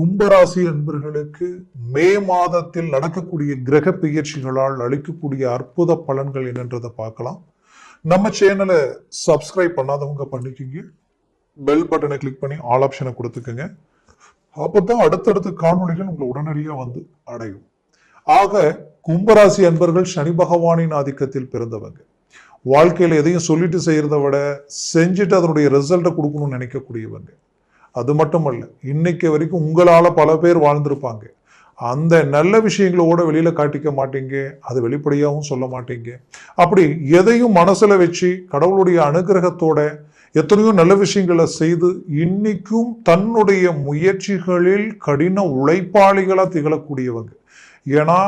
கும்பராசி என்பர்களுக்கு மே மாதத்தில் நடக்கக்கூடிய கிரக பெயர்ச்சிகளால் அளிக்கக்கூடிய அற்புத பலன்கள் என்னன்றதை பார்க்கலாம். நம்ம சேனலை சப்ஸ்கிரைப் பண்ணாதவங்க பண்ணிக்கோங்க. பெல் பட்டனை கிளிக் பண்ணி ஆல் ஆப்ஷனை கொடுத்துக்கோங்க. அப்பதான் அடுத்தடுத்த காணொளிகள் உங்களை உடனடியாக வந்து அடையும். ஆக கும்பராசி அன்பர்கள் சனி பகவானின் ஆதிக்கத்தில் பிறந்தவங்க. வாழ்க்கையில் எதையும் சொல்லிட்டு செய்கிறத விட செஞ்சுட்டு அதனுடைய ரிசல்ட்டை கொடுக்கணும்னு நினைக்கக்கூடியவங்க. அது மட்டுமல்ல இன்னைக்கு வரைக்கும் உங்களால் பல பேர் வாழ்ந்திருப்பாங்க. அந்த நல்ல விஷயங்களோட வெளியில் காட்டிக்க மாட்டீங்க. அது வெளிப்படையாகவும் சொல்ல மாட்டீங்க. அப்படி எதையும் மனசில் வச்சு கடவுளுடைய அனுகிரகத்தோட எத்தனையோ நல்ல விஷயங்களை செய்து இன்னைக்கும் தன்னுடைய முயற்சிகளில் கடின உழைப்பாளிகளாக திகழக்கூடியவங்க. ஏன்னா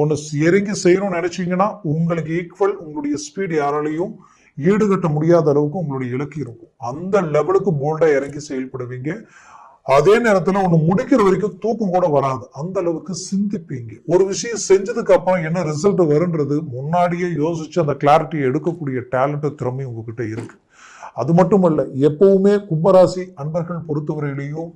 ஒன்று இறங்கி செய்யணும்னு நினச்சிங்கன்னா உங்களுக்கு ஈக்குவல் உங்களுடைய ஸ்பீடு யாராலையும் ஈடுகட்ட முடியாத அளவுக்கு உங்களுடைய இலக்கு இருக்கும். அந்த லெவலுக்கு போல்டா இறங்கி செயல்படுவீங்க. அதே நேரத்துல ஒண்ணு முடிக்கிற வரைக்கும் தூக்கம் கூட வராது. அந்த அளவுக்கு சிந்திப்பீங்க. ஒரு விஷயம் செஞ்சதுக்கு அப்புறம் என்ன ரிசல்ட் வருன்றது முன்னாடியே யோசிச்சு அந்த கிளாரிட்டியை எடுக்கக்கூடிய டேலண்ட் திறமை உங்ககிட்ட இருக்கு. அது மட்டுமல்ல எப்பவுமே கும்பராசி அன்பர்கள் பொறுத்தவரையிலையும்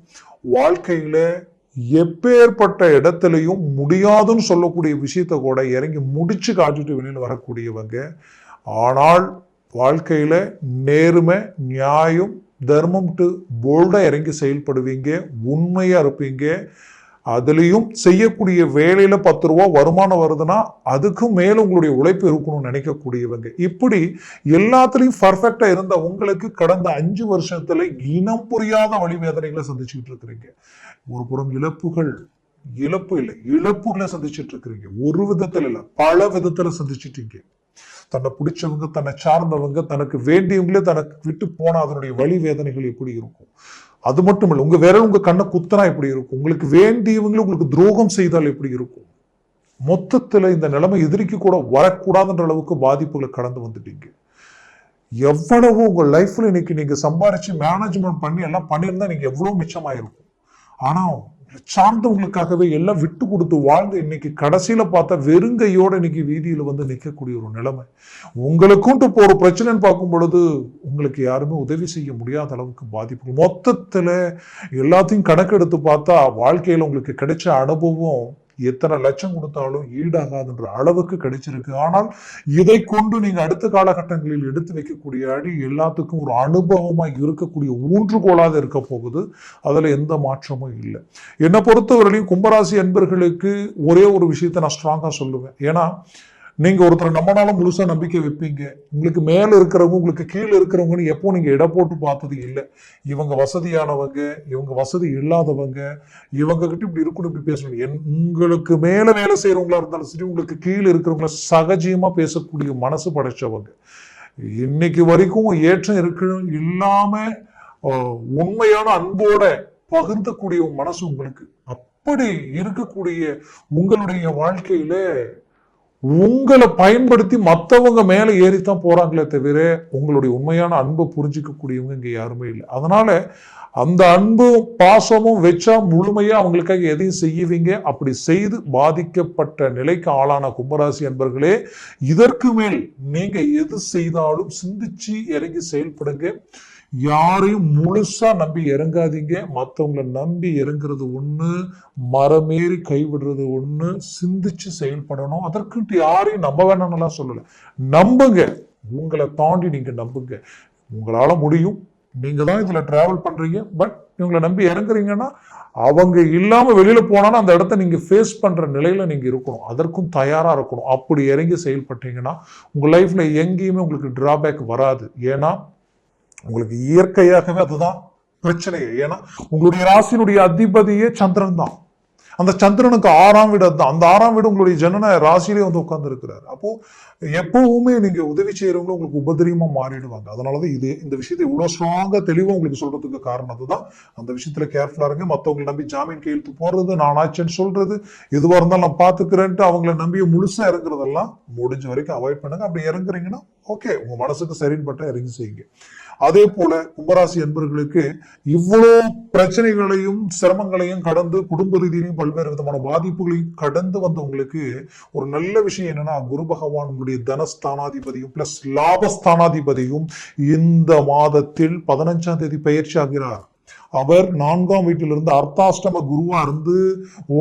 வாழ்க்கையில எப்பேற்பட்ட இடத்துலையும் முடியாதுன்னு சொல்லக்கூடிய விஷயத்த கூட இறங்கி முடிச்சு காட்டிட்டு வெளியில் வரக்கூடியவங்க. ஆனால் வாழ்க்கையில் நேர்மை நியாயம் தர்மம்ட்டு போல்டாக இறங்கி செயல்படுவீங்க உண்மையாக இருப்பீங்க. அதுலேயும் செய்யக்கூடிய வேலையில் பத்து ரூபா வருமானம் வருதுன்னா அதுக்கும் மேலே உங்களுடைய உழைப்பு இருக்கணும்னு நினைக்கக்கூடியவங்க. இப்படி எல்லாத்துலேயும் பர்ஃபெக்டாக இருந்த உங்களுக்கு கடந்த அஞ்சு வருஷத்தில் இனம் புரியாத வழி வேதனைகளை இருக்கிறீங்க. ஒரு புறம் இழப்புகள் இழப்பு இல்லை இழப்புகளை சந்திச்சுட்டு இருக்கிறீங்க. ஒரு விதத்தில் இல்லை பல விதத்தில் சந்திச்சுட்டீங்க. தன்னை பிடிச்சவங்க தன்னை சார்ந்தவங்க தனக்கு வேண்டியவங்களே தனக்கு விட்டு போனால் அதனுடைய வழி வேதனைகள் எப்படி இருக்கும்? அது மட்டும் இல்லை உங்கள் விரல் உங்கள் கண்ணை குத்தனா எப்படி இருக்கும்? உங்களுக்கு வேண்டியவங்களே உங்களுக்கு துரோகம் செய்தால் எப்படி இருக்கும்? மொத்தத்தில் இந்த நிலைமை எதிரிக்கு கூட வரக்கூடாதுன்ற அளவுக்கு பாதிப்புகளை கடந்து வந்துட்டீங்க. எவ்வளவு உங்கள் லைஃப்பில் இன்னைக்கு நீங்கள் சம்பாரித்து மேனேஜ்மெண்ட் பண்ணி எல்லாம் பண்ணியிருந்தால் நீங்கள் எவ்வளோ மிச்சமாயிருக்கும்? இருக்கும் ஆனால் சார்ந்தவங்களுக்காகவே எல்லாம் விட்டு கொடுத்து வாழ்ந்து இன்னைக்கு கடைசியில் பார்த்தா வெறுங்கையோடு இன்னைக்கு வீதியில் வந்து நிற்கக்கூடிய ஒரு நிலைமை. உங்களுக்கும் இப்போ ஒரு பிரச்சனைன்னு பார்க்கும் பொழுது உங்களுக்கு யாருமே உதவி செய்ய முடியாத அளவுக்கு பாதிப்பு மொத்தத்தில் எல்லாத்தையும் கணக்கெடுத்து பார்த்தா வாழ்க்கையில் உங்களுக்கு கிடைச்ச அனுபவம் எத்தனை லட்சம் கொடுத்தாலும் ஈடாகாதுன்ற அளவுக்கு கிடைச்சிருக்கு. ஆனால் இதை கொண்டு நீங்க அடுத்த காலகட்டங்களில் எடுத்து வைக்கக்கூடிய அடி எல்லாத்துக்கும் ஒரு அனுபவமா இருக்கக்கூடிய ஊன்றுகோலாக இருக்க போகுது. அதுல எந்த மாற்றமும் இல்லை. என்னை பொறுத்தவரையிலையும் கும்பராசி அன்பர்களுக்கு ஒரே ஒரு விஷயத்தை நான் ஸ்ட்ராங்கா சொல்லுவேன். ஏன்னா நீங்கள் ஒருத்தரை நம்பினாலும் முழுசாக நம்பிக்கை வைப்பீங்க. உங்களுக்கு மேலே இருக்கிறவங்க உங்களுக்கு கீழே இருக்கிறவங்கன்னு எப்போ நீங்கள் இட போட்டு பார்த்தது இல்லை. இவங்க வசதியானவங்க இவங்க வசதி இல்லாதவங்க இவங்க கிட்ட இப்படி இருக்கணும் இப்படி பேசணும். என் உங்களுக்கு மேலே வேலை செய்கிறவங்களா இருந்தாலும் சரி உங்களுக்கு கீழே இருக்கிறவங்கள சகஜியமாக பேசக்கூடிய மனசு படைச்சவங்க. இன்னைக்கு வரைக்கும் ஏற்றம் இருக்கு இல்லாமல் உண்மையான அன்போட பகிர்ந்தக்கூடிய மனசு உங்களுக்கு. அப்படி இருக்கக்கூடிய உங்களுடைய வாழ்க்கையில உங்களை பயன்படுத்தி மற்றவங்க மேலே ஏறித்தான் போகிறாங்களே தவிர உங்களுடைய உண்மையான அன்பை புரிஞ்சிக்கக்கூடியவங்க இங்கே யாருமே இல்லை. அதனால் அந்த அன்பும் பாசமும் வச்சா முழுமையாக அவங்களுக்காக எதையும் செய்வீங்க? அப்படி செய்து பாதிக்கப்பட்ட நிலைக்கு ஆளான கும்பராசி அன்பர்களே இதற்கு மேல் நீங்கள் எது செய்தாலும் சிந்திச்சு இறங்கி செயல்படுங்க. யாரையும் முழுசா நம்பி இறங்காதீங்க. மற்றவங்களை நம்பி இறங்குறது ஒண்ணு மரமேறி கைவிடுறது ஒண்ணு சிந்திச்சு செயல்படணும். அதற்குன்ட்டு யாரையும் நம்ப வேணாம்னுலாம் சொல்லல. நம்புங்க. உங்களை தாண்டி நீங்க நம்புங்க. உங்களால முடியும். நீங்க தான் இதுல டிராவல் பண்றீங்க. பட் இவங்களை நம்பி இறங்குறீங்கன்னா அவங்க இல்லாம வெளியில போனாலும் அந்த இடத்த நீங்க ஃபேஸ் பண்ற நிலையில நீங்க இருக்கணும். அதற்கும் தயாரா இருக்கணும். அப்படி இறங்கி செயல்பட்டீங்கன்னா உங்க லைஃப்ல எங்கேயுமே உங்களுக்கு டிராபேக் வராது. ஏன்னா உங்களுக்கு இயற்கையாகவே அதுதான் பிரச்சனையே. ஏன்னா உங்களுடைய ராசியினுடைய அதிபதியே சந்திரன் தான். அந்த சந்திரனுக்கு ஆறாம் வீடு தான் அந்த ஆறாம் வீடு உங்களுடைய ஜனன ராசியிலே வந்து உட்கார்ந்து இருக்கிறார் அப்போ எப்பவுமே நீங்க உதவி செய்யறவங்களும் உங்களுக்கு உபதிரியமா மாறிடுவாங்க. அதனாலதான் இது இந்த விஷயத்தை இவ்வளவு ஸ்ட்ராங்கா தெளிவா உங்களுக்கு சொல்றதுக்கு காரணம் அதுதான். அந்த விஷயத்துல கேர்ஃபுல்லா இருங்க. மத்தவங்களை நம்பி ஜாமீன் கையெழுத்து போடுறது நான் ஆச்சேன்னு சொல்றது எதுவா இருந்தாலும் நான் பாத்துக்கிறேன்ட்டு அவங்கள நம்பி முழுசா இறங்குறதெல்லாம் முடிஞ்ச வரைக்கும் அவாய்ட் பண்ணுங்க. அப்படி இறங்குறீங்கன்னா ஓகே உங்க மனசுக்கு சரின்னு பட்டா இறங்கி செய்யுங்க. அதே போல கும்பராசி என்பர்களுக்கு இவ்வளோ பிரச்சனைகளையும் சிரமங்களையும் கடந்து குடும்ப ரீதியிலையும் பல்வேறு விதமான பாதிப்புகளையும் கடந்து வந்தவங்களுக்கு ஒரு நல்ல விஷயம் என்னன்னா குரு பகவான் உங்களுடைய தனஸ்தானாதிபதியும் பிளஸ் லாபஸ்தானாதிபதியும் இந்த மாதத்தில் பதினஞ்சாம் தேதி பயிற்சி ஆகிறார். அவர் நான்காம் வீட்டிலிருந்து அர்த்தாஷ்டம குருவா இருந்து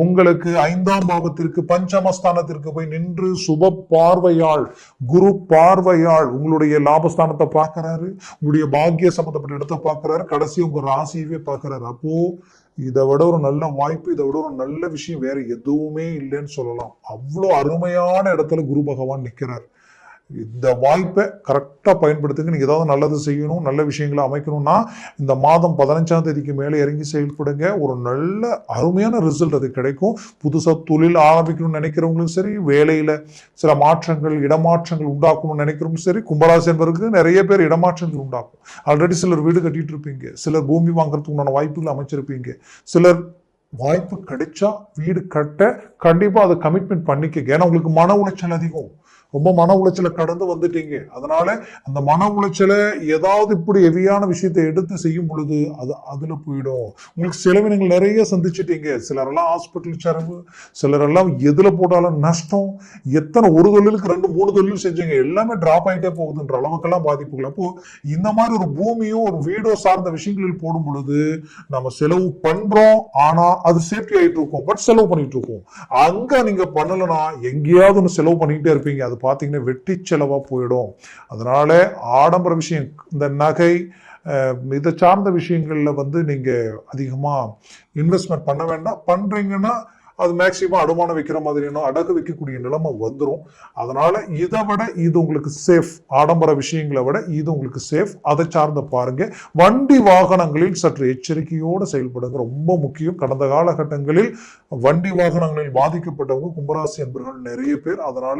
உங்களுக்கு ஐந்தாம் பாவத்திற்கு பஞ்சமஸ்தானத்திற்கு போய் நின்று சுப பார்வையாள் குரு பார்வையாள் உங்களுடைய லாபஸ்தானத்தை பார்க்கிறாரு உங்களுடைய பாக்கிய சம்பந்தப்பட்ட இடத்தை பார்க்கறாரு கடைசி உங்க ராசியவே பார்க்கறாரு. அப்போ இதை விட ஒரு நல்ல வாய்ப்பு இதை விட ஒரு நல்ல விஷயம் வேற எதுவுமே இல்லைன்னு சொல்லலாம். அவ்வளோ அருமையான இடத்துல குரு பகவான் நிற்கிறார் இந்த வாய்ப்பை கரெக்டாக பயன்படுத்துங்க நீங்கள் ஏதாவது நல்லது செய்யணும் நல்ல விஷயங்களை அமைக்கணும்னா இந்த மாதம் பதினஞ்சாம் தேதிக்கு மேலே இறங்கி செயல்படுங்க. ஒரு நல்ல அருமையான ரிசல்ட் அது கிடைக்கும். புதுசாக தொழில் ஆரம்பிக்கணும்னு நினைக்கிறவங்களும் சரி வேலையில் சில மாற்றங்கள் இடமாற்றங்கள் உண்டாக்கணும்னு நினைக்கிறவங்களும் சரி கும்பராசி என்பவருக்கு நிறைய பேர் இடமாற்றங்கள் உண்டாக்கும். ஆல்ரெடி சிலர் வீடு கட்டிட்டு இருப்பீங்க. சிலர் பூமி வாங்குறதுக்கு உண்டான வாய்ப்புகள் அமைச்சிருப்பீங்க. சிலர் வாய்ப்பு கிடைச்சா வீடு கட்ட கண்டிப்பாக அதை கமிட்மெண்ட் பண்ணிக்கங்க. ஏன்னா உங்களுக்கு மன உளைச்சல் அதிகம். ரொம்ப மன உளைச்சலை கடந்து வந்துட்டீங்க. அதனால அந்த மன உளைச்சலை ஏதாவது இப்படி ஹெவியான விஷயத்தை எடுத்து செய்யும் பொழுது அது அதுல போயிடும். உங்களுக்கு செலவினங்கள் நிறைய சந்திச்சிட்டீங்க. சிலரெல்லாம் ஹாஸ்பிட்டல் செலவு சிலரெல்லாம் எதுல போட்டாலும் நஷ்டம். எத்தனை ஒரு தொழிலுக்கு ரெண்டு மூணு தொழிலும் செஞ்சீங்க. எல்லாமே டிராப் ஆகிட்டே போகுதுன்ற அளவுக்கெல்லாம் பாதிப்புகள். அப்போ இந்த மாதிரி ஒரு பூமியோ ஒரு வீடோ சார்ந்த விஷயங்களில் போடும் பொழுது நம்ம செலவு பண்றோம். ஆனா அது சேஃப்டி ஆகிட்டு இருக்கோம். பட் செலவு பண்ணிட்டு இருக்கோம். அங்க நீங்க பண்ணலன்னா எங்கேயாவது ஒன்று செலவு பண்ணிக்கிட்டே இருப்பீங்க. அது பார்த்தீங்கன்னா வெட்டி செலவாக போயிடும். அதனால ஆடம்பர விஷயம் இந்த நகை இதை சார்ந்த விஷயங்களில் வந்து நீங்கள் அதிகமாக இன்வெஸ்ட்மெண்ட் பண்ண வேண்டாம். பண்ணுறீங்கன்னா அது மேக்சிமம் அடமானம் வைக்கிற மாதிரியான அடகு வைக்கக்கூடிய நிலைமை வந்துடும் அதனால இதை விட இது உங்களுக்கு சேஃப் ஆடம்பர விஷயங்களை விட இது உங்களுக்கு சேஃப் அதை சார்ந்த பாருங்க. வண்டி வாகனங்களில் சற்று எச்சரிக்கையோடு செயல்படுங்க. ரொம்ப முக்கியம். கடந்த காலகட்டங்களில் வண்டி வாகனங்களில் பாதிக்கப்பட்டவங்க கும்பராசி என்பவர்கள் நிறைய பேர். அதனால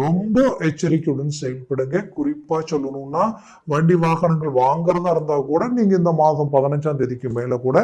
ரொம்ப எச்சரிக்கையுடன் செயல்படுங்க. குறிப்பா சொல்லணும்னா வண்டி வாகனங்கள் வாங்குறதா இருந்தா கூட நீங்க இந்த மாதம் பதினஞ்சாம் தேதிக்கு மேல கூட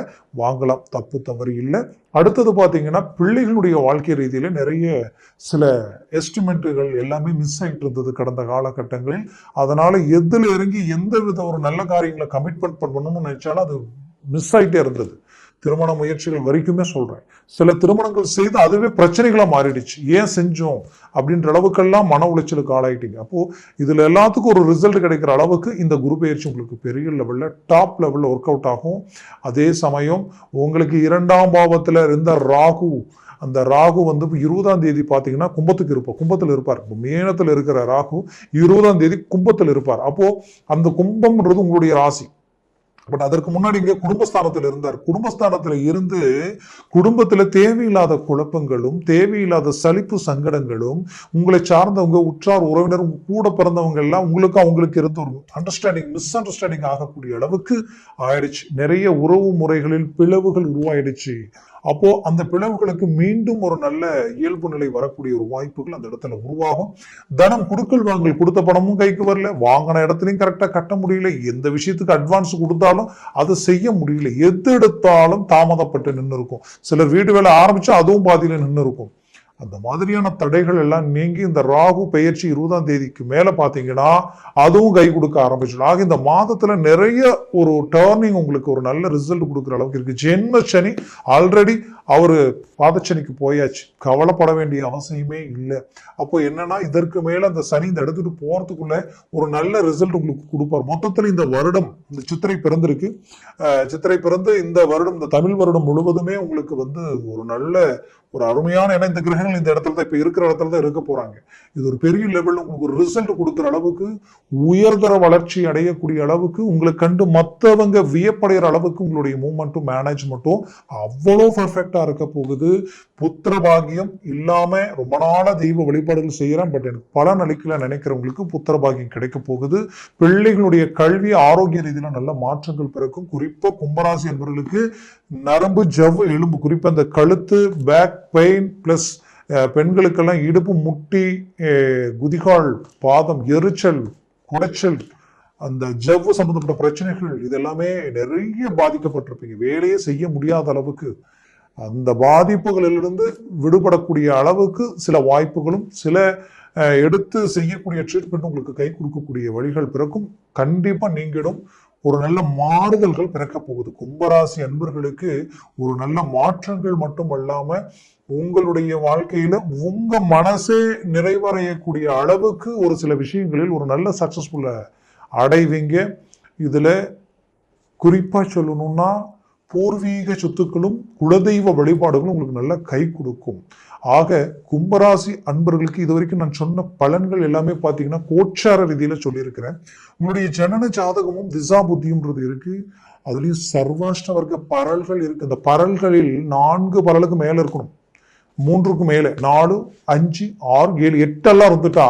வாங்கலாம். தப்பு தவறு இல்லை. அடுத்தது பாத்தீங்கன்னா பிள்ளைகளுடைய வாழ்க்கை ரீதியில நிறைய சில எஸ்டிமேட்டுகள் எல்லாமே மிஸ் ஆயிட்டு இருந்தது கடந்த காலகட்டங்களில். அதனால் எதில் இறங்கி எந்த வித ஒரு நல்ல காரியங்களை கமிட்மெண்ட் பண்ணணும்னு நினைச்சாலும் அது மிஸ் ஆயிட்டே இருந்தது. திருமண முயற்சிகள் வரைக்குமே சொல்கிறேன் சில திருமணங்கள் செய்து அதுவே பிரச்சனைகளாக மாறிடுச்சு. ஏன் செஞ்சோம்? அப்படின்ற அளவுக்கெல்லாம் மன உளைச்சலுக்கு ஆளாயிட்டீங்க. அப்போது இதில் எல்லாத்துக்கும் ஒரு ரிசல்ட் கிடைக்கிற அளவுக்கு இந்த குரு பயிற்சி உங்களுக்கு பெரிய லெவலில் டாப் லெவலில் ஒர்க் அவுட் ஆகும். அதே சமயம் உங்களுக்கு இரண்டாம் பாவத்தில் இருந்த ராகு அந்த ராகு வந்து இருபதாம் தேதி பார்த்தீங்கன்னா கும்பத்துக்கு இருப்பார் கும்பத்தில் இருப்பார். மேனத்தில் மீனத்தில் இருக்கிற ராகு இருபதாம் தேதி கும்பத்தில் இருப்பார். அப்போது அந்த கும்பம்ன்றது உங்களுடைய ராசி. பட் அதற்கு முன்னாடி இங்கே குடும்பஸ்தானத்தில் இருந்தார். குடும்பஸ்தானத்தில் இருந்து குடும்பத்தில் தேவையில்லாத குழப்பங்களும் தேவையில்லாத சலிப்பு சங்கடங்களும் உங்களை சார்ந்தவங்க உற்றார் உறவினர் உங்க கூட பிறந்தவங்க எல்லாம் உங்களுக்கு அவங்களுக்கு இருந்த ஒரு அண்டர்ஸ்டாண்டிங் மிஸ் அண்டர்ஸ்டாண்டிங் ஆகக்கூடிய அளவுக்கு ஆயிடுச்சு. நிறைய உறவு முறைகளில் பிளவுகள் உருவாயிடுச்சு. அப்போ அந்த பிளவுகளுக்கு மீண்டும் ஒரு நல்ல இயல்பு நிலை வரக்கூடிய ஒரு வாய்ப்புகள் அந்த இடத்துல உருவாகும். தனம் கொடுக்கல் வாங்கல் கொடுத்த பணமும் கைக்கு வரல. வாங்கின இடத்துலையும் கரெக்டாக கட்ட முடியல. எந்த விஷயத்துக்கு அட்வான்ஸ் கொடுத்தாலும் அதை செய்ய முடியல. எது எடுத்தாலும் தாமதப்பட்டு நின்று இருக்கும் சிலர் வீடு வேலை ஆரம்பிச்சா அதுவும் பாதியில் நின்று இருக்கும் அந்த மாதிரியான தடைகள் எல்லாம் நீங்கி இந்த ராகு பெயர்ச்சி இருபதாம் தேதிக்கு மேலே பார்த்தீங்கன்னா அதுவும் கை கொடுக்க ஆரம்பிச்சிடும். ஆக இந்த மாதத்தில் நிறைய ஒரு டேர்னிங் உங்களுக்கு ஒரு நல்ல ரிசல்ட் கொடுக்குற அளவுக்கு இருக்குது ஜென்ம சனி ஆல்ரெடி அவர் பாதச்சனிக்கு போயாச்சு. கவலைப்பட வேண்டிய அவசியமே இல்லை. அப்போ என்னன்னா இதற்கு மேலே அந்த சனி இந்த எடுத்துகிட்டு போகிறதுக்குள்ளே ஒரு நல்ல ரிசல்ட் உங்களுக்கு கொடுப்பார். மொத்தத்தில் இந்த வருடம் இந்த சித்திரை பிறந்திருக்கு. சித்திரை பிறந்து இந்த வருடம் இந்த தமிழ் வருடம் முழுவதுமே உங்களுக்கு வந்து ஒரு நல்ல ஒரு அருமையான ஏன்னா இந்த கிரகங்கள் இந்த இடத்துல தான் இப்போ இருக்கிற இடத்துல தான் இருக்க போறாங்க. இது ஒரு பெரிய லெவலில் உங்களுக்கு ஒரு ரிசல்ட் கொடுக்குற அளவுக்கு உயர்தர வளர்ச்சி அடையக்கூடிய அளவுக்கு உங்களை கண்டு மற்றவங்க வியப்படைகிற அளவுக்கு உங்களுடைய மூமெண்ட்டும் மேனேஜ்மெண்ட்டும் அவ்வளோ பர்ஃபெக்டாக இருக்க போகுது. புத்திர பாகியம் இல்லாமல் ரொம்ப நாளாக தெய்வ வழிபாடுகள் செய்கிறேன் பட் எனக்கு பலன் அளிக்கல நினைக்கிறவங்களுக்கு புத்திர பாகியம் கிடைக்க போகுது. பிள்ளைகளுடைய கல்வி ஆரோக்கிய ரீதியில் நல்ல மாற்றங்கள் பிறக்கும். குறிப்பாக கும்பராசி என்பவர்களுக்கு நரம்பு ஜவ்வு எலும்பு குறிப்பாக அந்த கழுத்து பேக் பெயின் ப்ளஸ் பெண்களுக்கெல்லாம் இடுப்பு முட்டி குதிகால் பாதம் எரிச்சல் குடைச்சல் அந்த ஜவ்வு சம்பந்தப்பட்ட பிரச்சனைகள் இதெல்லாமே நிறைய பாதிக்கப்பட்டிருப்பீங்க. வேலையே செய்ய முடியாத அளவுக்கு. அந்த பாதிப்புகளிலிருந்து விடுபடக்கூடிய அளவுக்கு சில வாய்ப்புகளும் சில எடுத்து செய்யக்கூடிய ட்ரீட்மெண்ட் உங்களுக்கு கை கொடுக்கக்கூடிய வழிகள் பிறக்கும். கண்டிப்பாக நீங்கிடும். ஒரு நல்ல மாறுதல்கள் பிறக்க போகுது. கும்பராசி அன்பர்களுக்கு ஒரு நல்ல மாற்றங்கள் மட்டும் அல்லாம உங்களுடைய வாழ்க்கையில உங்க மனசே நிறைவடையக்கூடிய அளவுக்கு ஒரு சில விஷயங்களில் ஒரு நல்ல சக்சஸ்ஃபுல்லை அடைவீங்க. இதுல குறிப்பா சொல்லணும்னா பூர்வீக சொத்துக்களும் குலதெய்வ வழிபாடுகளும் உங்களுக்கு நல்லா கை கொடுக்கும். ஆக கும்பராசி அன்பர்களுக்கு இது வரைக்கும் நான் சொன்ன பலன்கள் எல்லாமே பார்த்தீங்கன்னா கோச்சார ரீதியில் சொல்லியிருக்கிறேன். உங்களுடைய ஜனன ஜாதகமும் திசா புத்தியும்ன்றது இருக்கு. அதுலேயும் சர்வாஷ்ட வர்க்க பரல்கள் இருக்கு. இந்த பரல்களில் நான்கு பரலுக்கு மேலே இருக்கணும். மூன்றுக்கு மேலே. நாலு அஞ்சு ஆறு ஏழு எட்டெல்லாம் இருந்துட்டா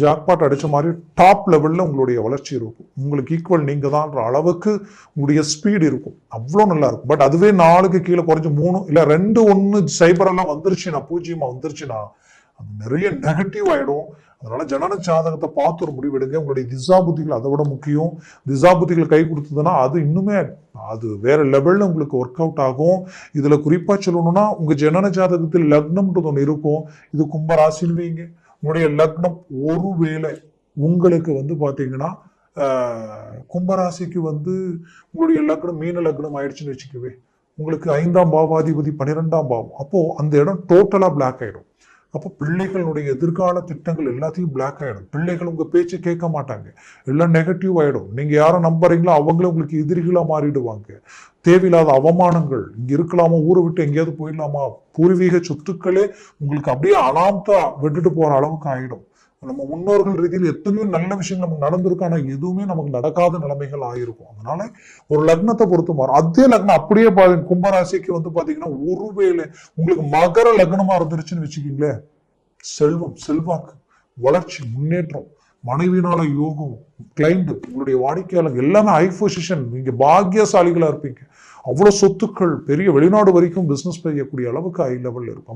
ஜாக்பாட் அடித்த மாதிரி டாப் லெவலில் உங்களுடைய வளர்ச்சி இருக்கும். உங்களுக்கு ஈக்குவல் நீங்கள் தான்ன்ற அளவுக்கு உங்களுடைய ஸ்பீடு இருக்கும். அவ்வளோ நல்லா இருக்கும். பட் அதுவே நாளுக்கு கீழே குறைஞ்சி மூணு இல்லை ரெண்டு ஒன்று சைபரெல்லாம் வந்துருச்சுன்னா பூஜ்ஜியமாக வந்துருச்சுன்னா அது நிறைய நெகட்டிவ் ஆகிடும் அதனால் ஜனன ஜாதகத்தை பார்த்து ஒரு முடிவெடுங்க உங்களுடைய திசா புத்திகள் அதை விட முக்கியம். திசா புத்திகள் கை கொடுத்ததுன்னா அது இன்னுமே அது வேறு லெவலில் உங்களுக்கு ஒர்க் அவுட் ஆகும். இதில் குறிப்பாக சொல்லணும்னா உங்கள் ஜனன ஜாதகத்தில் லக்னம்ன்றது ஒன்று இருக்கும். இது கும்பராசின்னு வைங்க. உங்களுடைய லக்னம் ஒருவேளை உங்களுக்கு வந்து பார்த்தீங்கன்னா கும்பராசிக்கு வந்து உங்களுடைய லக்னம் மீன லக்னம் ஆயிடுச்சுன்னு வச்சுக்கவே உங்களுக்கு ஐந்தாம் பாவாதிபதி பன்னிரெண்டாம் பாவம். அப்போது அந்த இடம் டோட்டலாக பிளாக் ஆகிடும் அப்போ பிள்ளைகளுடைய எதிர்கால திட்டங்கள் எல்லாத்தையும் பிளாக் ஆகிடும் பிள்ளைகள் உங்கள் பேச்சு கேட்க மாட்டாங்க. எல்லாம் நெகட்டிவ் ஆகிடும் நீங்கள் யாரை நம்புறீங்களோ அவங்களே உங்களுக்கு எதிரிகளாக மாறிடுவாங்க. தேவையில்லாத அவமானங்கள் இங்கே இருக்கலாமா ஊரை விட்டு எங்கேயாவது போயிடலாமா பூர்வீக சொத்துக்களே உங்களுக்கு அப்படியே அனாமத்தா விட்டுட்டு போகிற அளவுக்கு ஆகிடும் நம்ம முன்னோர்கள் ரீதியில் எத்தனையோ நல்ல விஷயங்கள் நமக்கு நடந்திருக்கும் ஆனால் எதுவுமே நமக்கு நடக்காத நிலைமைகள் ஆகியிருக்கும் அதனால ஒரு லக்னத்தை பொறுத்து மாறும். அதே லக்னம் அப்படியே பாருங்க கும்பராசிக்கு வந்து பாத்தீங்கன்னா ஒருவேளை உங்களுக்கு மகர லக்னமா இருந்துருச்சுன்னு வச்சுக்கீங்களேன். செல்வம் செல்வாக்கு வளர்ச்சி முன்னேற்றம் மனைவினால யோகம் கிளைண்ட் உங்களுடைய வாடிக்கையாளர் எல்லாமே ஹை பொசிஷன் நீங்க பாக்கியசாலிகளா இருப்பீங்க. அவ்வளோ சொத்துக்கள் பெரிய வெளிநாடு வரைக்கும் பிஸ்னஸ் செய்யக்கூடிய அளவுக்கு ஹை லெவலில் இருக்கும்